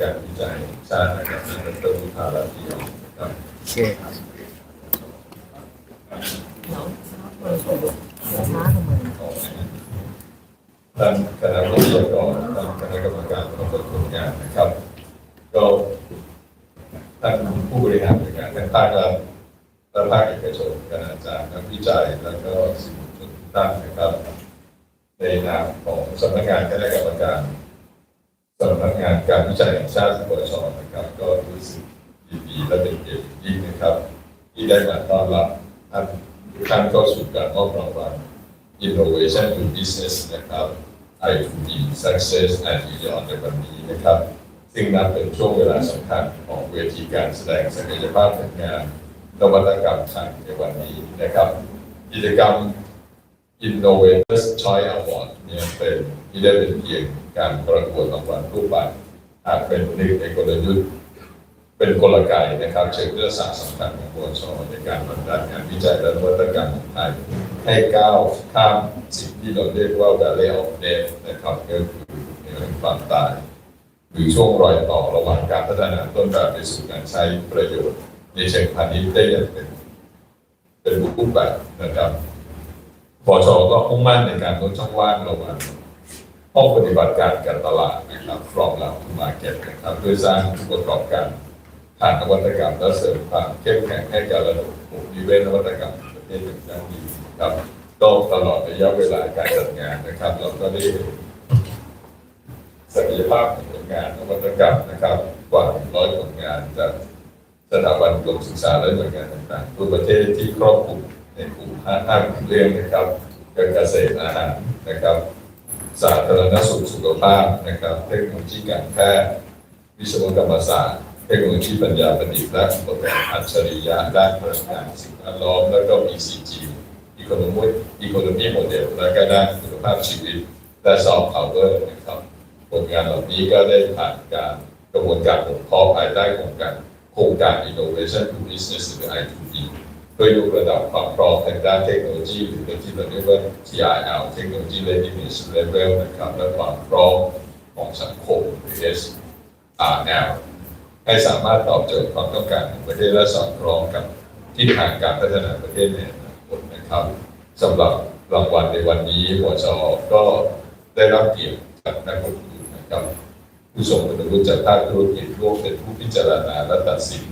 การวิจัยชาตินะครับในดรวิภาลาภีนะครับโอเคครับท่านคณะวิทยากรท่านคณะกรรมการประเมินผลงานนะครับก็ท่านผู้บริหารหน่วยงานทั้งภาครัฐและภาคเอกชนคณาจารย์นักวิจัยแล้วก็สื่อมวลชนทุกท่านนะครับ ในนามของสำนักงานคณะกรรมการ สำนักงานการวิจัยแห่งชาติสปชนะครับก็รู้สึกดีและเป็นเกียรติยิ่งนะครับ ที่ได้มาต้อนรับท่านทุกท่านเข้าสู่การมอบรางวัล Innovation to Business นะครับ I2B Success and Beyond ในวันนี้นะครับ ซึ่งนับเป็นช่วงเวลาสำคัญของเวทีการแสดงศักยภาพผลงานนวัตกรรมไทยในวันนี้นะครับ กิจกรรม Innovators Choice Award เนี่ยเป็นที่ได้เป็นเพียงการประกวดรางวัลทั่วไปหากเป็นหนึ่งในกลยุทธ์เป็นกลไกนะครับเชิงยุทธศาสตร์สำคัญของปวชในการผลักดันงานวิจัยและนวัตกรรมของไทยให้ก้าวข้ามสิ่งที่เราเรียกว่า Valley of Death นะครับก็คือในเรื่องความตายหรือช่วงรอยต่อระหว่างการพัฒนาต้นแบบไปสู่การใช้ประโยชน์ในเชิงพาณิชย์ได้อย่างเป็นเป็นรูปแบบนะครับ ปชก็มุ่งมั่นในการลดช่องว่างระหว่างห้องปฏิบัติการกับตลาดนะครับฟรองราทูมาเก็ตนะครับเพื่อสร้างผู้ประกอบการผ่านนวัตกรรมและเสริมความเข้มแข็งให้กับระดับภูมิเวศนวัตกรรมประเทศอย่างยั่งยืนครับก็ตลอดระยะเวลาการจัดงานนะครับ เราก็ได้ศักยภาพของผลงานนวัตกรรมนะครับกว่าร้อยผลงานจากสถาบันกรมศึกษาและหน่วยงานต่างๆทั่วประเทศที่ครอบคลุม ในกลุ่มห้าห้ากลุ่มเรื่องนะครับการเกษตรอาหารนะครับสาธารณสุขสุขภาพนะครับ เทคโนโลยีการแพทย์วิศวกรรมศาสตร์ เทคโนโลยีปัญญาประดิษฐ์และอุปกรณ์อัจฉริยะด้านพลังงานสิ่งแวดล้อมแล้วก็ ECG Economy Economy Model และก็ด้านคุณภาพชีวิตและ Soft Power นะครับผลงานเหล่านี้ก็ได้ผ่านการกระบวนการบ่มเพาะภายใต้ของการโครงการ Innovation to Business หรือ I2B เพื่อยกระดับความพร้อมทางด้านเทคโนโลยีหรือที่เราเรียกว่า TIL Technology Readiness Level นะครับและความพร้อมของสังคมหรือ SRL ให้สามารถตอบโจทย์ความต้องการของประเทศและสอดคล้องกับทิศทางการพัฒนาประเทศในอนาคตนะครับสำหรับรางวัลในวันนี้หวชก็ได้รับเกียรติจากนักลงทุนนะครับผู้ทรงคุณวุฒิจากภาคธุรกิจร่วมเป็นผู้พิจารณาและตัดสิน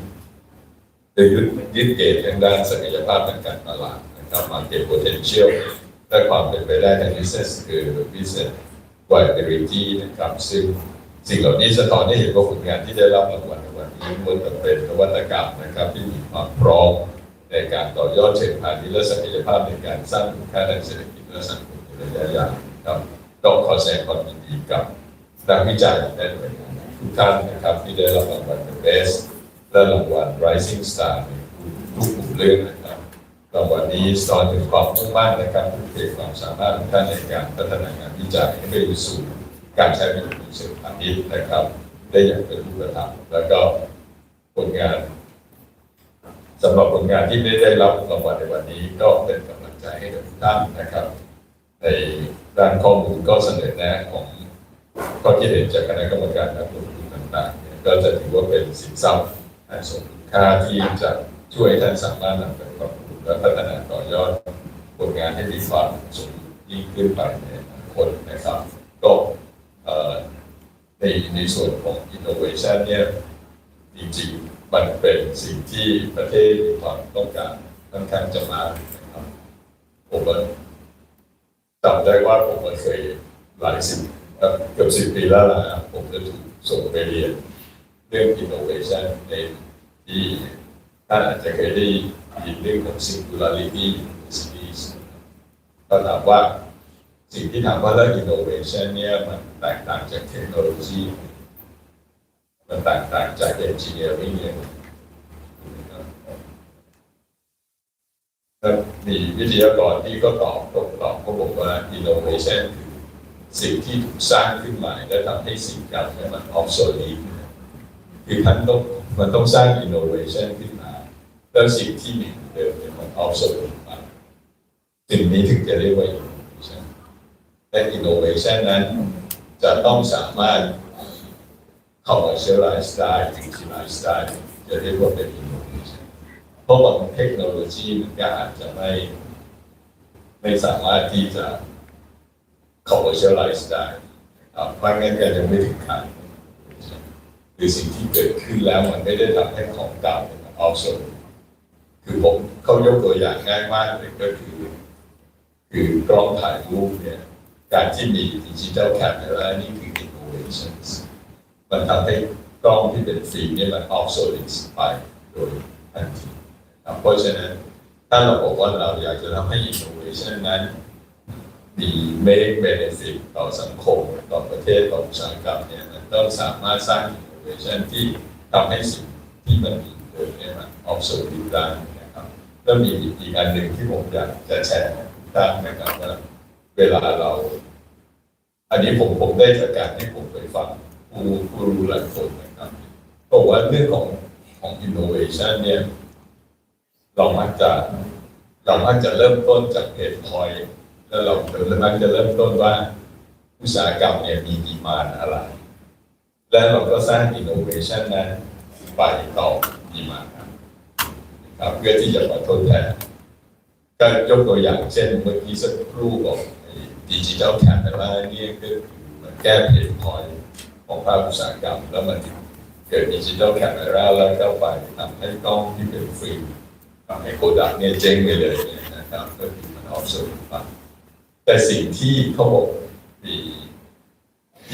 โดยยึดยึดเกณฑ์ทางด้านศักยภาพทางการตลาดนะครับ market potential และความเป็นไปได้ทาง business คือ business viability นะครับ ซึ่งสิ่งเหล่านี้สะท้อนให้เห็นว่าผลงานที่ได้รับรางวัลในวันนี้ล้วนแต่เป็นนวัตกรรมนะครับ ที่มีความพร้อมในการต่อยอดเชิงพาณิชย์และศักยภาพในการสร้างคุณค่าทางเศรษฐกิจและสังคมในระยะยาวนะครับต้องขอแสดงความยินดีกับนักวิจัยและหน่วยงานทุกท่านนะครับที่ได้รับรางวัลเป็น Best และรางวัล Rising Star ในทุกกลุ่มเรื่องนะครับรางวัลนี้สอนถึงความมุ่งมั่นนะครับทุ่มเทความสามารถของท่านในการพัฒนางานวิจัยให้ไปสู่การใช้ประโยชน์ในเชิงพาณิชย์นะครับ ได้อย่างเป็นรูปธรรมแล้วก็ผลงานสำหรับผลงานที่ได้ได้รับรางวัลในวันนี้ก็เป็นกำลังใจให้กับทุกท่านนะครับ ในด้านข้อมูลก็เสนอแนะของข้อคิดเห็นจากคณะกรรมการนักลงทุนต่างๆก็จะถือว่าเป็นสินทรัพย์ อันสมค่าที่จะช่วยท่านสามารถนำไปปรับปรุงและพัฒนาต่อยอดผลงานให้มีความสมบูรณ์ยิ่งขึ้นไปในอนาคตนะครับก็ในในส่วนของ innovation เนี่ยจริงๆมันเป็นสิ่งที่ประเทศมีความต้องการค่อนข้างจะมากนะครับผมจำได้ว่าผมเคยหลายสิบเกือบสิบปีแล้วนะผมจะถูกส่งไปเรียน รื่อง innovation ในที่ท่านอาจจะเคยได้ยินเรื่องของ singularity universities ก็ถามว่าสิ่งที่ถามว่าเรื่อง innovation เนี่ยมันแตกต่างจากเทคโนโลยีมันแตกต่างจาก engineering ยังไงนะครับแล้วมีวิทยากรที่ก็ตอบตรงตอบก็บอกว่า innovation คือสิ่งที่ถูกสร้างขึ้นใหม่และทำให้สิ่งเก่าเนี่ยมัน obsolete คือท่านต้องมันต้องสร้าง innovation ขึ้นมาแล้วสิ่งที่มีเดิมเนี่ยมัน obsolete ไปสิ่งนี้ถึงจะเรียกว่า innovation และ innovation นั้นจะต้องสามารถ commercialize ได้ utilize ได้จะเรียกว่าเป็น innovation เพราะบางเทคโนโลยีมันก็อาจจะไม่ ไม่สามารถที่จะ commercialize ได้ครับเพราะงั้นก็ยังไม่ถึงขั้น หรือสิ่งที่เกิดขึ้นแล้วมันไม่ได้ทำให้ของเก่าเนี่ยมันออฟโซลคือผมเขายกตัวอย่างง่ายมากเลยก็คือ คือกล้องถ่ายรูปเนี่ย การที่มีดิจิทัลแคมเมรานี่คือ innovations มันทำให้กล้องที่เป็นฟิล์มเนี่ยมัน obsolete ไปโดยทันทีนะเพราะฉะนั้นถ้าเราบอกว่าเราอยากจะทำให้ innovation นั้นมี make benefit ต่อสังคม ต่อประเทศต่ออุตสาหกรรมเนี่ยมันต้องสามารถสร้าง innovation ที่ทำให้สิ่งที่มันมีเดิมเนี่ยมัน obsolete ได้นะครับแล้วมีอีกอันหนึ่งที่ผมอยากจะแชร์ตั้งนะครับว่าเวลาเรา อันนี้ผมผมได้จากการที่ผมไปฟังผู้ผู้รู้หลายคนนะครับบอกว่าเรื่องของของ innovation เนี่ยเรามักจะเรามักจะเริ่มต้นจากเพจพอยแล้วเราเรามักจะเริ่มต้นว่าอุตสาหกรรมเนี่ยมีดีมานอะไร แล้วเราก็สร้าง innovation นั้นไปต่อดีมาครับเพื่อที่จะมาทดแทนก็ยกตัวอย่างเช่นเมื่อกี้สักครู่บอกดิจิทัลแคมเปญนี่ก็คือมันแก้เพจพอยของภาคอุตสาหกรรม แล้วมันเกิดดิจิทัลแคมเปญแล้วก็ไปทำให้กล้องที่เป็นฟิล์มทำให้โกดักเนี่ยเจ๊งไปเลยนะครับก็คือมันออฟโซลไปแต่สิ่งที่เขาบอกมี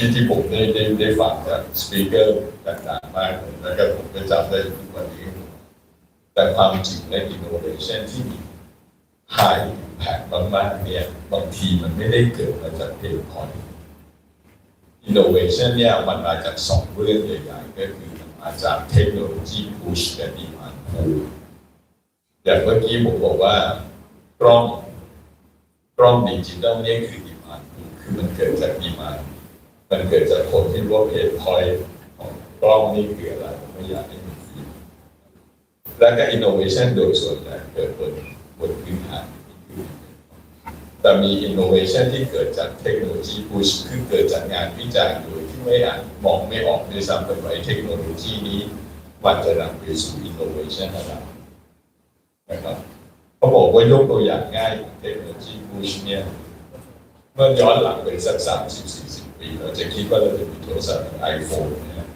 ที่ที่ผมได้ได้ได้ฟังจากสปีกเกอร์ต่างๆมากเลยแล้วก็ผมก็จำได้ทุกวันนี้ แต่ความจริงใน innovation ที่มี high impact มากๆเนี่ยบางทีมันไม่ได้เกิดมาจากเพลพอย innovation เนี่ยมันมาจากสองเรื่องใหญ่ๆก็คือมันมาจากเทคโนโลยี push และ demand pull อย่างเมื่อกี้ผมบอกว่ากล้องกล้องดิจิตอลเนี่ยคือดีมานคือมันเกิดจากดีมาน มันเกิดจากคนที่รู้ว่าเพจพอยของกล้องนี่คืออะไรไม่อยากให้มันฟิล์มแล้วก็อินโนเวชันโดยส่วนใหญ่เกิดบนบนพื้นฐานแต่มีอินโนเวชันที่เกิดจากเทคโนโลยีพุชคือเกิดจากงานวิจัยโดยที่ไม่อาจมองไม่ออกด้วยซ้ำไปว่าเทคโนโลยีนี้มันจะนำไปสู่อินโนเวชันอะไรนะครับเขาบอกว่ายกตัวอย่างง่ายเทคโนโลยีบูชเนี่ยเมื่อย้อนหลังไปสักสามสิบสี่สิ ปีเราจะคิดว่าเราจะมีโทรศัพท์ไอโฟนนี่ย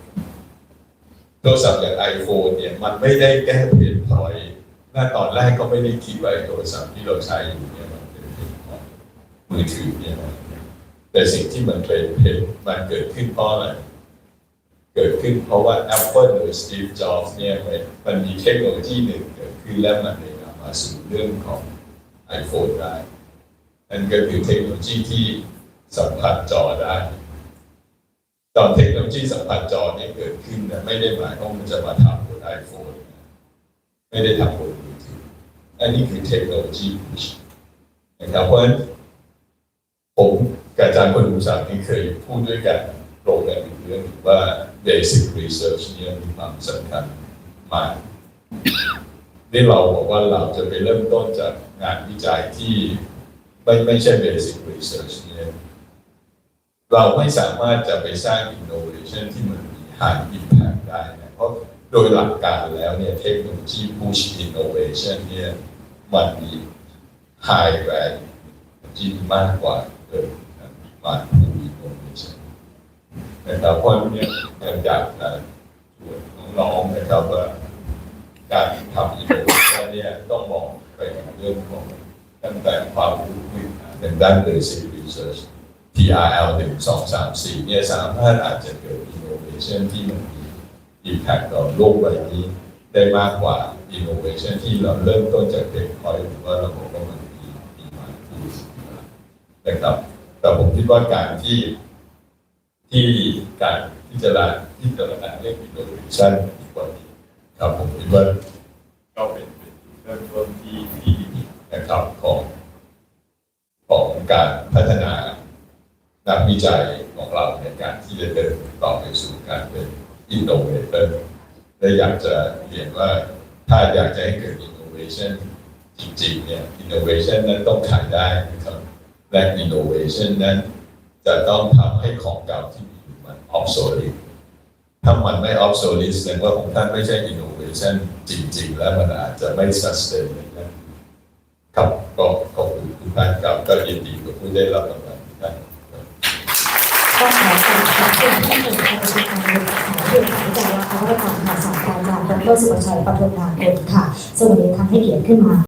โทรศัพท์อย่างไอโฟนเนี่ย มันไม่ได้แก้เพนพอยต์หน้าตอนแรกก็ไม่ได้คิดว่าโทรศัพท์ที่เราใช้อยู่เนี่ยมันเป็นเพนพอยมือถือเนี่ยนะแต่สิ่งที่มันเป็นเพนมันเกิดขึ้นเพราะอะไรเกิดขึ้นเพราะว่า Apple หรือ Steve Jobs เนี่ยมันมันมีเทคโนโลยีหนึ่งเกิดขึ้นแล้วมันเลยนำมาสู่เรื่องของ iPhone ได้นั่นก็คือเทคโนโลยีที่ สัมผัสจอได้ตอนเทคโนโลยีสัมผัสจอเนี่ยเกิดขึ้นนะไม่ได้หมายความว่ามันจะมาทำบน iPhone นไม่ได้ทำบนมือถืออันนี้คือเทคโนโลยีนะครับเพราะฉะนั้นผมกับอาจารย์คนอุตสาหนี่เคยพูดด้วยกันโปรแกรมอยู่เรื่องหนึ่งว่า basic research เนี่ยมีความสำคัญมากนี่เราบอกว่าเราจะไปเริ่มต้นจากงานวิจัยที่ไม่ไม่ใช่ basic research เนี่ย เราไม่สามารถจะไปสร้าง innovation ที่มันมี high impact ได้นะเพราะโดยหลักการแล้วเนี่ยเทคโนโลยี push innovation เนี่ยมันมี high value ที่มากกว่าเดิมนะมากกว่า innovation นะครับเพราะเนี่ยอยากจะชวนน้องๆนะครับว่าการทำอินโนเวชันเนี่ยต้องมองไปเรื่องของตั้งแต่ความรู้พื้นฐานเป็นด้าน basic research TRL หนึ่งสองสามสี่เนี่ยสามารถอาจจะเกิดอินโนเวชันที่มันมี impact ต่อโลกใบนี้ ได้มากกว่าอินโนเวชันที่เราเริ่มต้นจากเด็กคอยหรือว่าเราบอกว่ามันมีมีมาที่นะครับ แต่ผมคิดว่าการที่ที่การพิจารณาพิจารณาเรื่องอินโนเวชันอีกว่านี้ครับผมคิดว่าก็เป็นเป็นเริ่มต้นที่ที่ดีนะครับของของการพัฒนา นักวิจัยของเราในการที่จะเดินต่อไปสู่การเป็นอินโนเวเตอร์และอยากจะเรียนว่าถ้าอยากจะให้เกิดอินโนเวชันจริงๆเนี่ยอินโนเวชันนั้นต้องขายได้นะครับและอินโนเวชันนั้นจะต้องทำให้ของเก่าที่มีอยู่มันออฟโซลิดถ้ามันไม่ออฟโซลิดแสดงว่าของท่านไม่ใช่อินโนเวชันจริงๆ แล้วมันอาจจะไม่สแตนเตนนะครับก็ขอบคุณทุกท่านครับก็ยินดีกับผู้ได้รับรา การนะคะประธานสองการจารดรสุปชัยปทุมนาคุณค่ะซึ่งวันนี้ทำให้เกียรติขึ้นมา